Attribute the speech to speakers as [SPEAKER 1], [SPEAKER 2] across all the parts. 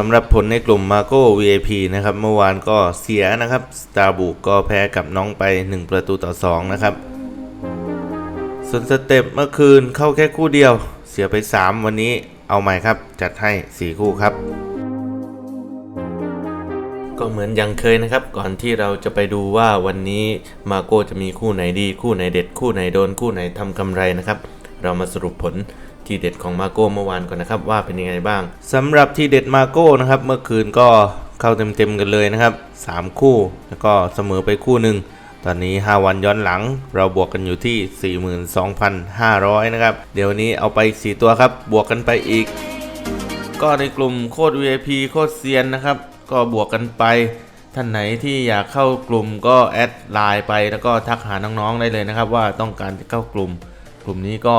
[SPEAKER 1] สำหรับผลในกลุ่ม Marco VIP นะครับ เมื่อวานก็เสียนะครับ s t a r b u ก็แพ้กับน้องไป 1 ประตูต่อ 2 นะครับ ส่วนสเต็ปเมื่อคืนเข้าแค่คู่เดียว เสียไป 3 วันนี้เอาใหม่ครับ จัดให้ 4 คู่ครับ ก็เหมือนยังเคยนะครับ ก่อนที่เราจะไปดูว่าวันนี้มาโก้จะมีคู่ไหนดี คู่ไหนเด็ด คู่ไหนโดน คู่ไหนทำกำไรนะครับ เรามาสรุปผล ทีเด็ดของมาโก้เมื่อวานก่อนนะครับว่าเป็นยังไงบ้างสำหรับทีเด็ดมาโก้นะครับเมื่อคืนก็เข้าเต็มๆกันเลยนะครับ 3 คู่แล้วก็เสมอไปคู่หนึ่งตอนนี้ 5 วันย้อนหลัง เราบวกกันอยู่ที่ 42,500 นะครับ เดี๋ยวนี้เอาไป 4 ตัวครับ บวกกันไปอีก ก็ในกลุ่มโคตร VIP โคตรเซียนนะครับ ก็บวกกันไป ท่านไหนที่อยากเข้ากลุ่มก็แอดไลน์ไปแล้วก็ทักหาน้องๆได้เลยนะครับ ว่าต้องการจะเข้ากลุ่ม กลุ่มนี้ก็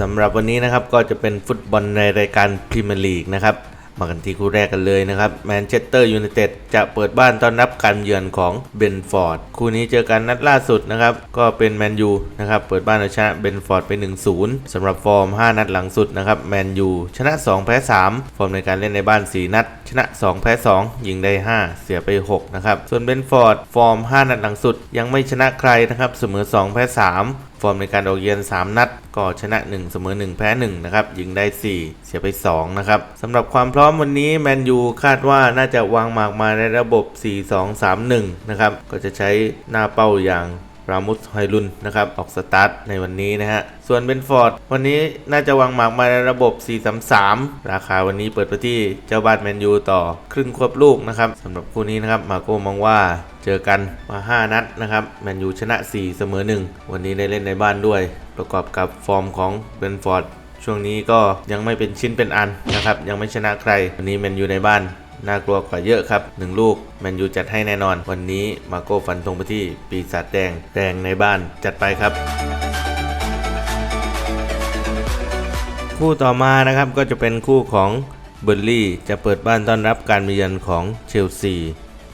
[SPEAKER 1] สำหรับวันนี้นะครับก็จะเป็นฟุตบอลในรายการพรีเมียร์ลีกนะครับมากันที่คู่แรกกันเลยนะครับแมนเชสเตอร์ยูไนเต็ดจะเปิดบ้านต้อนรับการเยือนของเบนฟอร์ดคู่นี้เจอกันนัดล่าสุดนะครับ ก็เป็นแมนยูนะครับเปิดบ้านเอาชนะเบนฟอร์ดไป 1-0สำหรับฟอร์ม 5 นัดหลังสุดนะครับแมนยูชนะ 2 แพ้ 3 ฟอร์มในการเล่นในบ้าน 4 นัด ชนะ 2 แพ้ 2 ยิงได้ 5 เสียไป 6 นะครับ ส่วนเบนฟอร์ดฟอร์ม 5 นัดหลังสุดยังไม่ชนะใครนะครับเสมอ 2 แพ้ 3 ฟอร์มในการออกเยือน 3 นัด ก็ชนะ 1 เสมอ 1 แพ้ 1 นะครับ ยิงได้ 4 เสียไป 2 นะครับสำหรับความพร้อมวันนี้แมนยูคาดว่าน่าจะวางหมากมาในระบบ 4-2-3-1 นะครับ ก็จะใช้หน้าเป้าอย่าง รามุสไฮลุนนะครับออกสตาร์ทในวันนี้นะฮะ ส่วนเบนฟอร์ดวันนี้น่าจะวางหมากมาในระบบ 4-3-3 ราคาวันนี้เปิดไปที่เจ้าบ้านแมนยูต่อครึ่งควบลูกนะครับสำหรับคู่นี้นะครับมาโก้มองว่าเจอกันมา 5 นัดนะครับแมนยูชนะ 4 เสมอ 1 วันนี้ได้เล่นในบ้านด้วย ประกอบกับฟอร์มของเบนฟอร์ดช่วงนี้ก็ยังไม่เป็นชิ้นเป็นอันนะครับยังไม่ชนะใคร วันนี้แมนยูในบ้าน น่ากลัวกว่าเยอะครับ 1 ลูกแมนยูจัดให้แน่นอน วันนี้มาโก้ฟันธงไปที่ปีศาจแดงแดงในบ้านจัดไปครับ คู่ต่อมานะครับก็จะเป็นคู่ของเบอร์ลี่จะเปิดบ้านต้อนรับการมาเยือนของเชลซี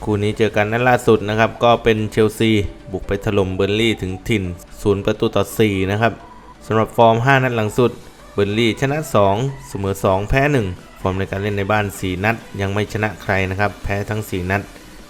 [SPEAKER 1] คู่นี้เจอกันนัดล่าสุดนะครับ ก็เป็นเชลซีบุกไปถล่มเบอร์ลี่ถึงถิ่น0ประตูต่อ4นะครับสำหรับฟอร์ม 5 นัดหลังสุดเบอร์ลี่ชนะ 2 เสมอ 2 แพ้ 1 ฟอร์มในการเล่นในบ้าน 4 นัด ยังไม่ชนะใครนะครับ แพ้ทั้ง 4 นัด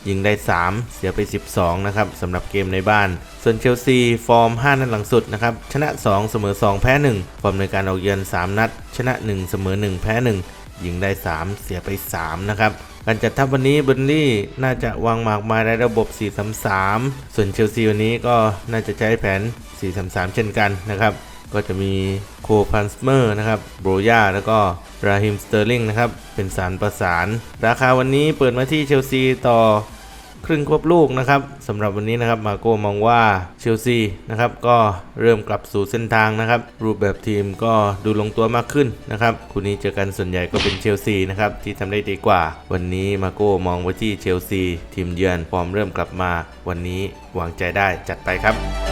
[SPEAKER 1] ยิงได้ 3 เสียไป 12 นะครับสำหรับเกมในบ้าน ส่วนเชลซีฟอร์ม 5 นัดหลังสุดนะครับ ชนะ 2 เสมอ 2 แพ้ 1 ฟอร์มในการออกเยือน 3 นัด ชนะ 1 เสมอ 1 แพ้ 1 ยิงได้ 3 เสียไป 3 นะครับการจัดทัพวันนี้เบอร์ลี่น่าจะวางหมากมาในระบบ 4-3-3 ส่วนเชลซีวันนี้ก็น่าจะใช้แผน 4-3-3 เช่นกันนะครับ ก็จะมีโคพันสเมอร์นะครับโบรยาแล้วก็ราฮิมสเตอร์ลิงนะครับ เป็นสารประสาน ราคาวันนี้เปิดมาที่เชลซีต่อครึ่งควบลูกนะครับสำหรับวันนี้นะครับมาโก้มองว่าเชลซีนะครับก็เริ่มกลับสู่เส้นทางนะครับ รูปแบบทีมก็ดูลงตัวมากขึ้นนะครับคู่นี้เจอกันส่วนใหญ่ก็เป็นเชลซีนะครับที่ทำได้ดีกว่า วันนี้มาโก้มองไว้ที่เชลซีทีมเยือนฟอร์มเริ่มกลับมา วันนี้วางใจได้จัดไปครับ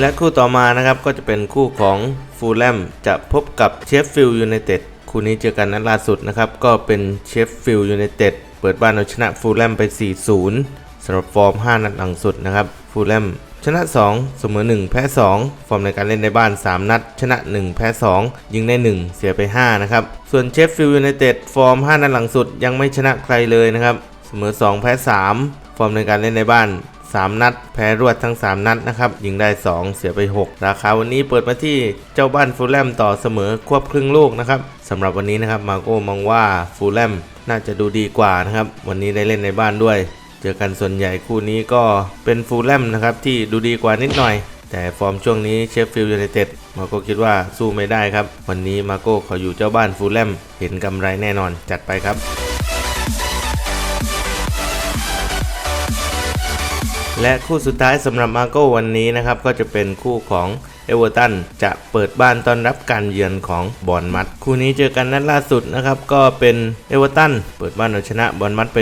[SPEAKER 1] และคู่ต่อมานะครับก็จะเป็นคู่ของฟูลแลมจะพบกับเชฟฟิลด์ยูไนเต็ดคู่นี้เจอกันนัดล่าสุดนะครับ ก็เป็นเชฟฟิลด์ยูไนเต็ดเปิดบ้านเอาชนะฟูลแลมไป 4-0สำหรับฟอร์ม 5 นัดหลังสุดนะครับฟูลแลมชนะ 2 เสมอ 1 แพ้ 2 ฟอร์มในการเล่นในบ้าน 3 นัด ชนะ 1 แพ้ 2 ยิงได้ 1 เสียไป 5 นะครับ ส่วนเชฟฟิลด์ยูไนเต็ดฟอร์ม 5 นัดหลังสุดยังไม่ชนะใครเลยนะครับ เสมอ 2 แพ้ 3 ฟอร์มในการเล่นในบ้าน 3 นัด แพ้รวดทั้ง 3 นัดนะครับยิงได้ 2 เสียไป 6 ราคาวันนี้เปิดมาที่เจ้าบ้านฟูลแลมต่อเสมอควบครึ่งลูกนะครับสำหรับวันนี้นะครับมาโก้มองว่าฟูลแลมน่าจะดูดีกว่านะครับวันนี้ได้เล่นในบ้านด้วย เจอกันส่วนใหญ่คู่นี้ก็เป็นฟูลแลมนะครับที่ดูดีกว่านิดหน่อยแต่ฟอร์มช่วงนี้เชฟฟิลด์ยูไนเต็ดมาโก้คิดว่าสู้ไม่ได้ครับ วันนี้มาโก้ขออยู่เจ้าบ้านฟูลแลมเห็นกำไรแน่นอนจัดไปครับ และคู่สุดท้ายสำหรับมาโก้วันนี้นะครับก็จะเป็นคู่ของเอเวอร์ตันจะเปิดบ้านต้อนรับการเยือนของบอลมัดคู่นี้เจอกันนัดล่าสุดนะครับก็เป็นเอเวอร์ตันเปิดบ้านเอาชนะบอลมัดไป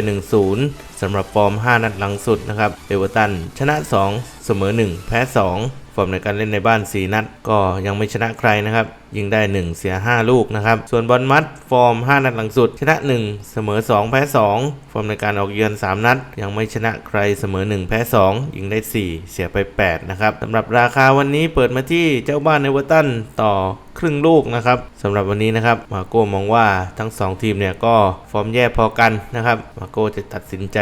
[SPEAKER 1] 1-0สำหรับฟอร์ม 5 นัดหลังสุดนะครับเอเวอร์ตันชนะ 2 เสมอ 1 แพ้ 2 ฟอร์มในการเล่นในบ้าน 4 นัด ก็ยังไม่ชนะใครนะครับ ยิงได้ 1 เสีย 5 ลูกนะครับ ส่วนบอลมัดฟอร์ม 5 นัดหลังสุด ชนะ 1 เสมอ 2 แพ้ 2 ฟอร์มในการออกเยือน 3 นัด ยังไม่ชนะใครเสมอ 1 แพ้ 2 ยิงได้ 4 เสียไป 8 นะครับสำหรับราคาวันนี้เปิดมาที่เจ้าบ้านเอเวอร์ตันต่อครึ่งลูกนะครับสำหรับวันนี้นะครับมาโก้มองว่าทั้ง 2 ทีมเนี่ยก็ฟอร์มแย่พอกันนะครับมาโก้จะตัดสินใจ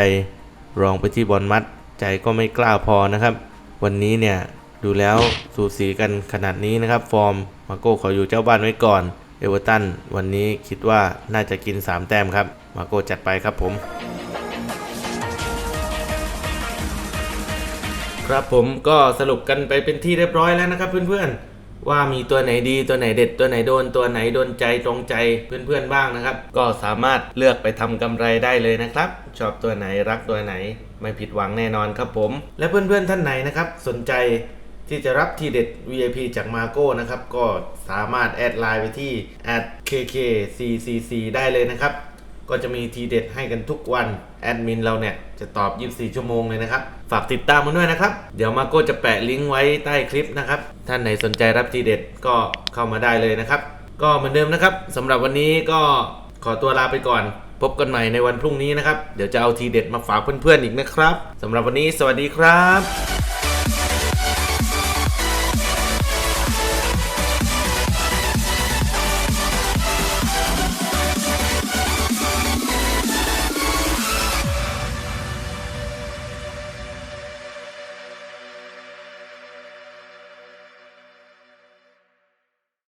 [SPEAKER 1] รองไปที่บอลมัดใจก็ไม่กล้าพอนะครับ วันนี้เนี่ย ดูแล้วสูสีกันขนาดนี้นะครับ ฟอร์มมาโก้ขออยู่เจ้าบ้านไว้ก่อน เอเวอร์ตันวันนี้คิดว่าน่าจะกิน 3 แต้มครับ มาโก้จัดไปครับผม ครับผมก็สรุปกันไปเป็นที่เรียบร้อยแล้วนะครับเพื่อนๆว่ามีตัวไหนดีตัวไหนเด็ดตัวไหนโดนตัวไหนโดนใจตรงใจเพื่อนๆบ้างนะครับ ก็สามารถเลือกไปทำกำไรได้เลยนะครับ ชอบตัวไหนรักตัวไหน ไม่ผิดหวังแน่นอนครับผม และเพื่อนๆท่านไหนนะครับ สนใจ ที่จะรับทีเด็ด VIP จากมาโก้นะครับ ก็สามารถแอดไลน์ไปที่ @kkccc ได้เลยนะครับ ก็จะมีทีเด็ดให้กันทุกวัน แอดมินเราเนี่ยจะตอบ 24 ชั่วโมงเลยนะครับ ฝากติดตามมันด้วยนะครับ เดี๋ยวมาโก้จะแปะลิงก์ไว้ใต้คลิปนะครับ ท่านไหนสนใจรับทีเด็ดก็เข้ามาได้เลยนะครับ ก็เหมือนเดิมนะครับสำหรับวันนี้ก็ขอตัวลาไปก่อน พบกันใหม่ในวันพรุ่งนี้นะครับ เดี๋ยวจะเอาทีเด็ดมาฝากเพื่อนๆอีกนะครับสำหรับวันนี้สวัสดีครับ